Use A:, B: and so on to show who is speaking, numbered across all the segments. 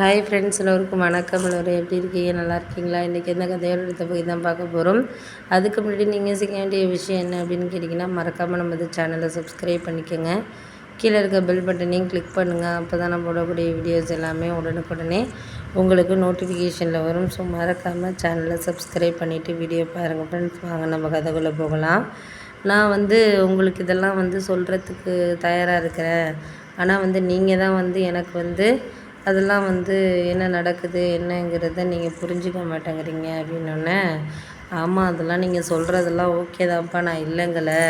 A: hi friends எல்லோருக்கும் வணக்கம் எல்லோரும் எப்படி இருக்கீங்க நல்லா இருக்கீங்களா இன்றைக்கி எந்த கதையோட எடுத்த போய் தான் பார்க்க போகிறோம் அதுக்கு முன்னாடி நீங்கள் செய்ய வேண்டிய விஷயம் என்ன அப்படின்னு கேட்டிங்கன்னா மறக்காமல் நம்ம இந்த சேனலை சப்ஸ்கிரைப் பண்ணிக்கோங்க கீழே இருக்க பெல் பட்டனையும் கிளிக் பண்ணுங்கள் அப்போ தான் நம்ம போடக்கூடிய வீடியோஸ் எல்லாமே உடனுக்குடனே உங்களுக்கு நோட்டிஃபிகேஷனில் வரும் ஸோ மறக்காமல் சேனலை சப்ஸ்கிரைப் பண்ணிவிட்டு வீடியோ பாருங்கள் ஃப்ரெண்ட்ஸ் வாங்க நம்ம கதைக்குள்ளே போகலாம் நான் வந்து உங்களுக்கு இதெல்லாம் வந்து சொல்கிறதுக்கு தயாராக இருக்கிறேன் ஆனால் வந்து நீங்கள் தான் வந்து எனக்கு வந்து அதெல்லாம் வந்து என்ன நடக்குது என்னங்கிறத நீங்கள் புரிஞ்சுக்க மாட்டேங்கிறீங்க அப்படின்னோடனே ஆமாம் அதெல்லாம் நீங்கள் சொல்கிறதெல்லாம் ஓகே தான்ப்பா நான் இல்லைங்களை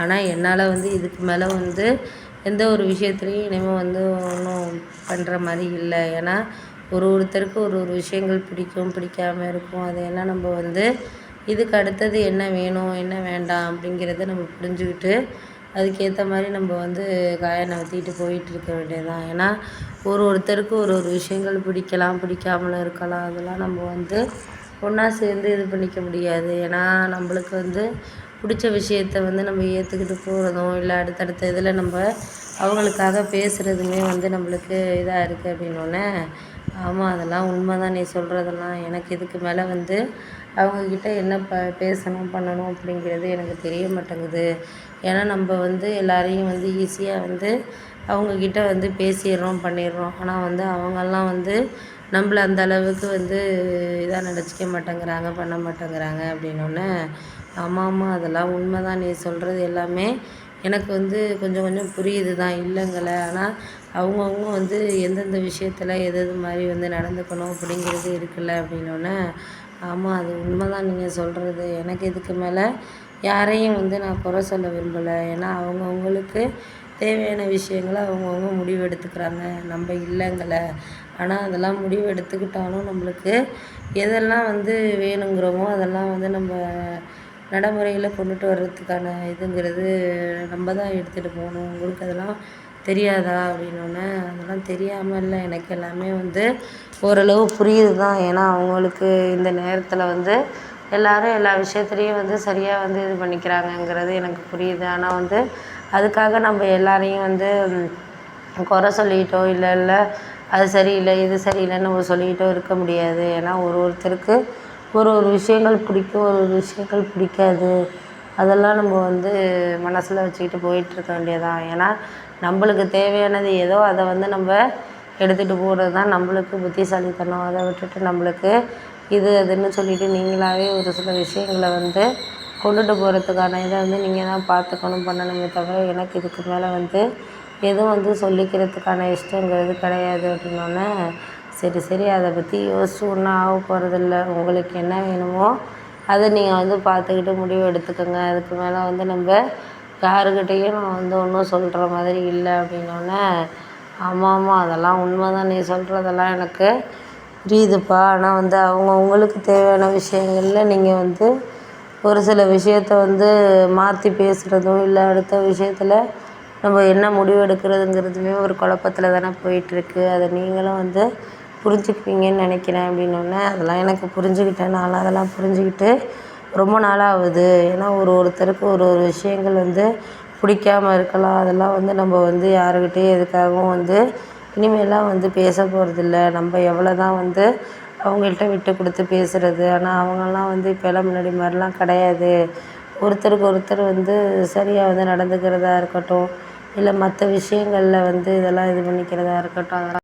A: ஆனால் என்னால் வந்து இதுக்கு மேலே வந்து எந்த ஒரு விஷயத்துலையும் இனிமேல் வந்து ஒன்றும் பண்ணுற மாதிரி இல்லை ஏன்னா ஒரு ஒருத்தருக்கு ஒரு ஒரு விஷயங்கள் பிடிக்கும் பிடிக்காமல் இருக்கும் என்ன நம்ம வந்து இதுக்கு அடுத்தது என்ன வேணும் என்ன வேண்டாம் அப்படிங்கிறத நம்ம புரிஞ்சுக்கிட்டு அதுக்கேற்ற மாதிரி நம்ம வந்து காயை நகர்த்திக்கிட்டு போயிட்டு வேண்டியது தான் ஏன்னா ஒரு ஒருத்தருக்கு ஒரு ஒரு விஷயங்கள் பிடிக்கலாம் பிடிக்காமலும் இருக்கலாம் அதெல்லாம் நம்ம வந்து ஒன்றா சேர்ந்து இது பண்ணிக்க முடியாது ஏன்னா நம்மளுக்கு வந்து பிடிச்ச விஷயத்த வந்து நம்ம ஏற்றுக்கிட்டு போகிறதும் இல்லை அடுத்தடுத்த இதில் நம்ம அவங்களுக்காக பேசுகிறதுமே வந்து நம்மளுக்கு இதாக இருக்குது அப்படின்னோடனே ஆமாம் அதெல்லாம் உண்மை தான் நீ சொல்கிறதெல்லாம் எனக்கு இதுக்கு மேலே வந்து அவங்கக்கிட்ட என்ன ப பேசணும் பண்ணணும் அப்படிங்கிறது எனக்கு தெரிய மாட்டேங்குது ஏன்னா நம்ம வந்து எல்லாரையும் வந்து ஈஸியாக வந்து அவங்கக்கிட்ட வந்து பேசிடுறோம் பண்ணிடுறோம் ஆனால் வந்து அவங்கெல்லாம் வந்து நம்மளை அந்த அளவுக்கு வந்து இதாக நினச்சிக்க மாட்டேங்கிறாங்க பண்ண மாட்டேங்கிறாங்க அப்படின்னோடனே ஆமாம் ஆமாம் அதெல்லாம் உண்மை தான் நீ சொல்கிறது எல்லாமே எனக்கு வந்து கொஞ்சம் கொஞ்சம் புரியுது தான் இல்லைங்களை ஆனால் அவங்கவுங்க வந்து எந்தெந்த விஷயத்தில் எது எது மாதிரி வந்து நடந்துக்கணும் அப்படிங்கிறது இருக்குல்ல அப்படின்னோடனே ஆமாம் அது உண்மை தான் நீங்கள் சொல்கிறது எனக்கு இதுக்கு மேலே யாரையும் வந்து நான் குறை சொல்ல விரும்பலை ஏன்னா அவங்கவுங்களுக்கு தேவையான விஷயங்களை அவங்கவுங்க முடிவு எடுத்துக்கிறாங்க நம்ம இல்லைங்களை ஆனால் அதெல்லாம் முடிவு எடுத்துக்கிட்டாலும் நம்மளுக்கு எதெல்லாம் வந்து வேணுங்கிறோமோ அதெல்லாம் வந்து நம்ம நடைமுறையில் கொண்டுட்டு வர்றதுக்கான இதுங்கிறது நம்ம தான் எடுத்துகிட்டு போகணும் உங்களுக்கு அதெல்லாம் தெரியாதா அப்படின்னோடனே அதெல்லாம் தெரியாமல் இல்லை எனக்கு எல்லாமே வந்து ஓரளவு புரியுது தான் ஏன்னா அவங்களுக்கு இந்த நேரத்தில் வந்து எல்லோரும் எல்லா விஷயத்துலேயும் வந்து சரியாக வந்து இது பண்ணிக்கிறாங்கங்கிறது எனக்கு புரியுது ஆனால் வந்து அதுக்காக நம்ம எல்லாரையும் வந்து குறை சொல்லிட்டோ இல்லை இல்லை அது சரியில்லை இது சரியில்லைன்னு நம்ம சொல்லிக்கிட்டோ இருக்க முடியாது ஏன்னா ஒரு ஒருத்தருக்கு ஒரு ஒரு விஷயங்கள் பிடிக்கும் ஒரு ஒரு விஷயங்கள் பிடிக்காது அதெல்லாம் நம்ம வந்து மனசில் வச்சுக்கிட்டு போயிட்டுருக்க வேண்டியதான் ஏன்னா நம்மளுக்கு தேவையானது ஏதோ அதை வந்து நம்ம எடுத்துகிட்டு போகிறது தான் நம்மளுக்கு புத்திசாலித்தனம் அதை விட்டுட்டு நம்மளுக்கு இது அதுன்னு சொல்லிவிட்டு நீங்களாகவே ஒரு சில விஷயங்களை வந்து கொண்டுட்டு போகிறதுக்கான இதை வந்து நீங்கள் தான் பார்த்துக்கணும் பண்ணணுமே தவிர எனக்கு இதுக்கு மேலே வந்து எதுவும் வந்து சொல்லிக்கிறதுக்கான இஷ்டங்கிறது கிடையாது அப்படின்னோடனே சரி சரி அதை பற்றி யோசிச்சு ஒன்றும் ஆக போகிறதில்ல உங்களுக்கு என்ன வேணுமோ அதை நீங்கள் வந்து பார்த்துக்கிட்டு முடிவு எடுத்துக்கோங்க அதுக்கு மேலே வந்து நம்ம யாருக்கிட்டேயும் நம்ம வந்து ஒன்றும் சொல்கிற மாதிரி இல்லை அப்படின்னோடனே ஆமாம் ஆமாம் அதெல்லாம் உண்மை தான் நீ சொல்கிறதெல்லாம் எனக்கு புரியுதுப்பா ஆனால் வந்து அவங்க உங்களுக்கு தேவையான விஷயங்களில் நீங்கள் வந்து ஒரு சில விஷயத்த வந்து மாற்றி பேசுகிறதும் இல்லை அடுத்த விஷயத்தில் நம்ம என்ன முடிவு எடுக்கிறதுங்கிறதுமே ஒரு குழப்பத்தில் தானே போயிட்டுருக்கு அதை நீங்களும் வந்து புரிஞ்சுக்குவீங்கன்னு நினைக்கிறேன் அப்படின்னோடனே அதெல்லாம் எனக்கு புரிஞ்சுக்கிட்டேன் நான் அதெல்லாம் புரிஞ்சுக்கிட்டு ரொம்ப நாளாகுது ஏன்னா ஒரு ஒருத்தருக்கு ஒரு ஒரு விஷயங்கள் வந்து பிடிக்காம இருக்கலாம் அதெல்லாம் வந்து நம்ம வந்து யாருக்கிட்டேயும் எதுக்காகவும் வந்து இனிமேலாம் வந்து பேச போகிறதில்ல நம்ம எவ்வளோ தான் வந்து அவங்கள்ட்ட விட்டு கொடுத்து பேசுகிறது ஆனால் அவங்கெல்லாம் வந்து இப்போல்லாம் முன்னாடி மாதிரிலாம் கிடையாது ஒருத்தருக்கு ஒருத்தர் வந்து சரியாக வந்து நடந்துக்கிறதா இருக்கட்டும் இல்லை மற்ற விஷயங்களில் வந்து இதெல்லாம் இது பண்ணிக்கிறதா இருக்கட்டும் அதெல்லாம்